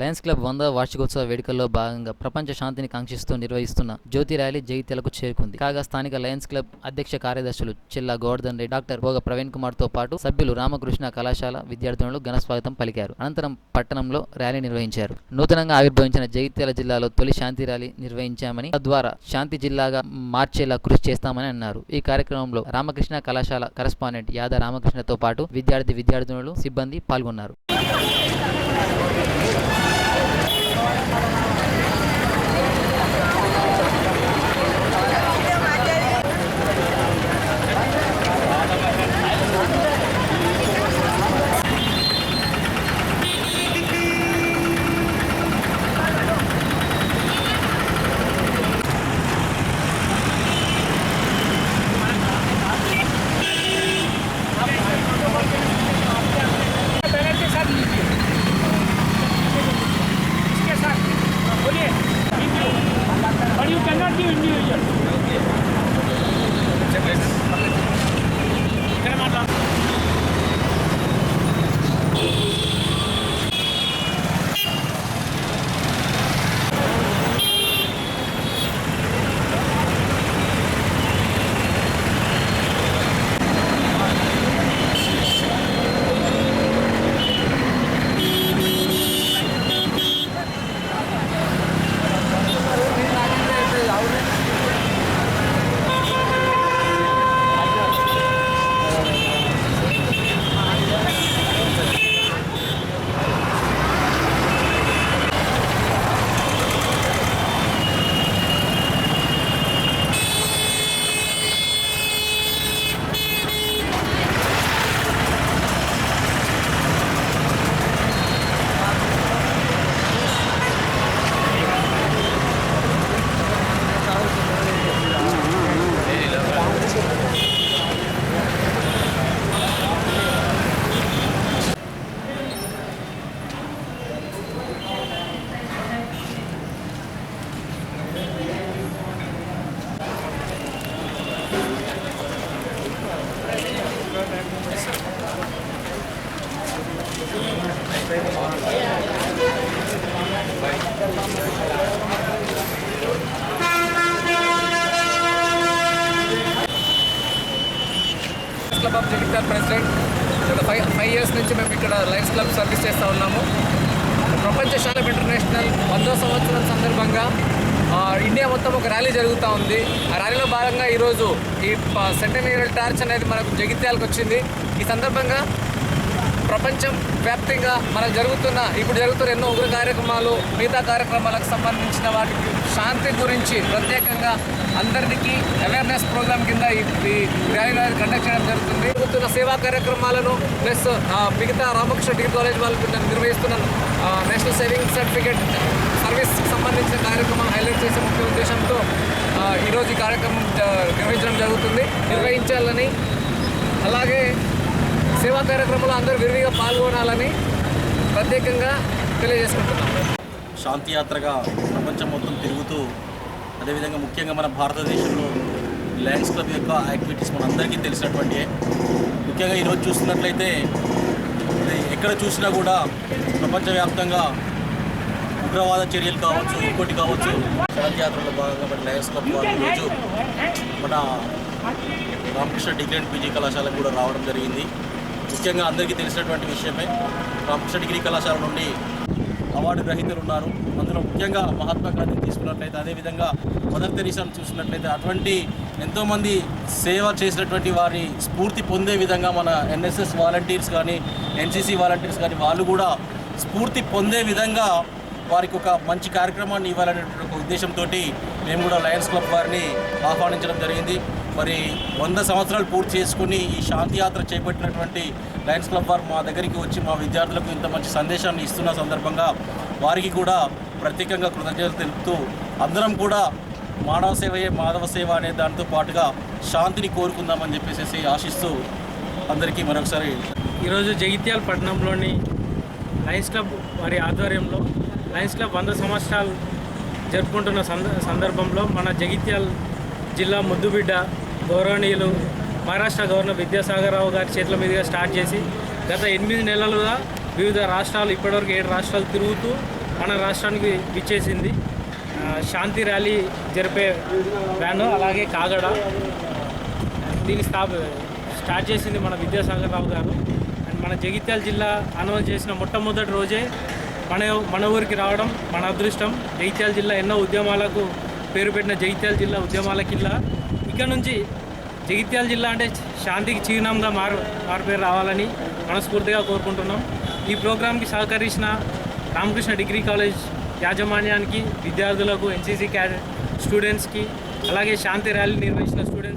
Lions club వంద వార్షికోత్సవ వేడుకల్లో భాగంగా ప్రపంచ శాంతిని కాంక్షిస్తూ నిర్వహిస్తున్న జ్యోతి ర్యాలీ జగిత్యాలకు చేరుకుంది. కాగా స్థానిక లయన్స్ క్లబ్ అధ్యక్ష కార్యదర్శులు చిల్లా గోవర్ధన్ రెడ్డి డాక్టర్ భోగ ప్రవీణ్ కుమార్తో పాటు సభ్యులు రామకృష్ణ కళాశాల విద్యార్థులను ఘన స్వాగతం పలికారు. అనంతరం పట్టణంలో ర్యాలీ నిర్వహించారు. నూతనంగా ఆవిర్భవించిన జగిత్యాల జిల్లాలో తొలి శాంతి ర్యాలీ నిర్వహించామని తద్వారా శాంతి జిల్లాగా మార్చేలా కృషి చేస్తామని అన్నారు. ఈ కార్యక్రమంలో రామకృష్ణ కళాశాల కరస్పాండెంట్ యాద రామకృష్ణతో పాటు విద్యార్థి విద్యార్థినులు సిబ్బంది పాల్గొన్నారు. не, не. క్లబ్ ఆఫ్ జగిత్యాల ప్రెసిడెంట్ గత ఫైవ్ ఫైవ్ ఇయర్స్ నుంచి మేము ఇక్కడ లయన్స్ క్లబ్ సర్వీస్ చేస్తూ ఉన్నాము. ప్రపంచ శాలం ఇంటర్నేషనల్ వందో సంవత్సరం సందర్భంగా ఇండియా మొత్తం ఒక ర్యాలీ జరుగుతూ ఉంది. ఆ ర్యాలీలో భాగంగా ఈరోజు ఈ సెంటనీరియల్ టార్చ్ అనేది మనకు జగిత్యాలకు వచ్చింది. ఈ సందర్భంగా ప్రపంచం వ్యాప్తంగా మనకు జరుగుతున్న ఇప్పుడు జరుగుతున్న ఎన్నో ఉగ్ర కార్యక్రమాలు మిగతా కార్యక్రమాలకు సంబంధించిన వాటికి శాంతి గురించి ప్రత్యేకంగా అందరికీ అవేర్నెస్ ప్రోగ్రామ్ కింద ఈ ర్యాలీ కండక్ట్ చేయడం జరుగుతుంది. జరుగుతున్న సేవా కార్యక్రమాలను ప్లస్ మిగతా రామకృష్ణ డిగ్రీ కాలేజ్ వాళ్ళు నిర్వహిస్తున్న నేషనల్ సేవింగ్ సర్టిఫికేట్ సర్వీస్ సంబంధించిన కార్యక్రమం హైలైట్ చేసే ముఖ్య ఉద్దేశంతో ఈరోజు ఈ కార్యక్రమం నిర్వహించడం జరుగుతుంది. నిర్వహించాలని అలాగే సేవా కార్యక్రమంలో అందరూ విరివిగా పాల్గొనాలని ప్రత్యేకంగా తెలియజేసుకుంటున్నాం. శాంతియాత్రగా ప్రపంచం మొత్తం తిరుగుతూ అదేవిధంగా ముఖ్యంగా మన భారతదేశంలో లయన్స్ క్లబ్ యొక్క యాక్టివిటీస్ మనందరికీ తెలిసినటువంటి ముఖ్యంగా ఈరోజు చూస్తున్నట్లయితే ఎక్కడ చూసినా కూడా ప్రపంచవ్యాప్తంగా ఉగ్రవాద చర్యలు కావచ్చు ఇంకోటి కావచ్చు శాంతి యాత్రలో భాగంగా మన లయన్స్ క్లబ్ వారు ఈరోజు మన రామకృష్ణ డిగ్రీ అండ్ పీజీ కళాశాలకు కూడా రావడం జరిగింది. ముఖ్యంగా అందరికీ తెలిసినటువంటి విషయమే. రామకృష్ణ డిగ్రీ కళాశాల నుండి అవార్డు గ్రహీతలు ఉన్నారు. అందులో ముఖ్యంగా మహాత్మా గాంధీని తీసుకున్నట్లయితే అదేవిధంగా మదర్ తెరీసాను చూసినట్లయితే అటువంటి ఎంతోమంది సేవ చేసినటువంటి వారి స్ఫూర్తి పొందే విధంగా మన ఎన్ఎస్ఎస్ వాలంటీర్స్ కానీ ఎన్సీసీ వాలంటీర్స్ కానీ వాళ్ళు కూడా స్ఫూర్తి పొందే విధంగా వారికి ఒక మంచి కార్యక్రమాన్ని ఇవ్వాలనేటువంటి ఒక ఉద్దేశంతో మేము కూడా లయన్స్ క్లబ్ వారిని ఆహ్వానించడం జరిగింది. మరి వంద సంవత్సరాలు పూర్తి చేసుకుని ఈ శాంతి యాత్ర చేపట్టినటువంటి లయన్స్ క్లబ్ వారు మా దగ్గరికి వచ్చి మా విద్యార్థులకు ఇంత మంచి సందేశాన్ని ఇస్తున్న సందర్భంగా వారికి కూడా ప్రత్యేకంగా కృతజ్ఞతలు తెలుపుతూ అందరం కూడా మానవ సేవయే మాధవ సేవ అనే దానితో పాటుగా శాంతిని కోరుకుందామని చెప్పేసి ఆశిస్తూ అందరికీ మరొకసారి ఈరోజు జగిత్యాల పట్టణంలోని లయన్స్ క్లబ్ వారి ఆధ్వర్యంలో లయన్స్ క్లబ్ వంద సంవత్సరాలు జరుపుకుంటున్న సంద సందర్భంలో మన జగిత్యాల జిల్లా ముద్దుబిడ్డ గౌరవనీయులు మహారాష్ట్ర గవర్నర్ విద్యాసాగర్ రావు గారి చేతుల మీదుగా స్టార్ట్ చేసి గత ఎనిమిది నెలలుగా వివిధ రాష్ట్రాలు ఇప్పటివరకు ఏడు రాష్ట్రాలు తిరుగుతూ మన రాష్ట్రానికి విచ్చేసింది. శాంతి ర్యాలీ జరిపే వ్యాను అలాగే కాగడ. దీన్ని స్థాప స్టార్ట్ చేసింది మన విద్యాసాగర్ రావు గారు. అండ్ మన జగిత్యాల జిల్లా అనుమతి చేసిన మొట్టమొదటి రోజే మన మన ఊరికి రావడం మన అదృష్టం. జగిత్యాల జిల్లా ఎన్నో ఉద్యమాలకు పేరు పెట్టిన జగిత్యాల జిల్లా ఉద్యమాల కిల్లా ఇక్కడ నుంచి జగిత్యాల జిల్లా అంటే శాంతికి చిహ్నంగా మారు మారుపేరు రావాలని మనస్ఫూర్తిగా కోరుకుంటున్నాం. ఈ ప్రోగ్రాంకి సహకరించిన రామకృష్ణ డిగ్రీ కాలేజ్ యాజమాన్యానికి విద్యార్థులకు ఎన్సీసీ క్యాడెట్ స్టూడెంట్స్కి అలాగే శాంతి ర్యాలీ నిర్వహించిన స్టూడెంట్స్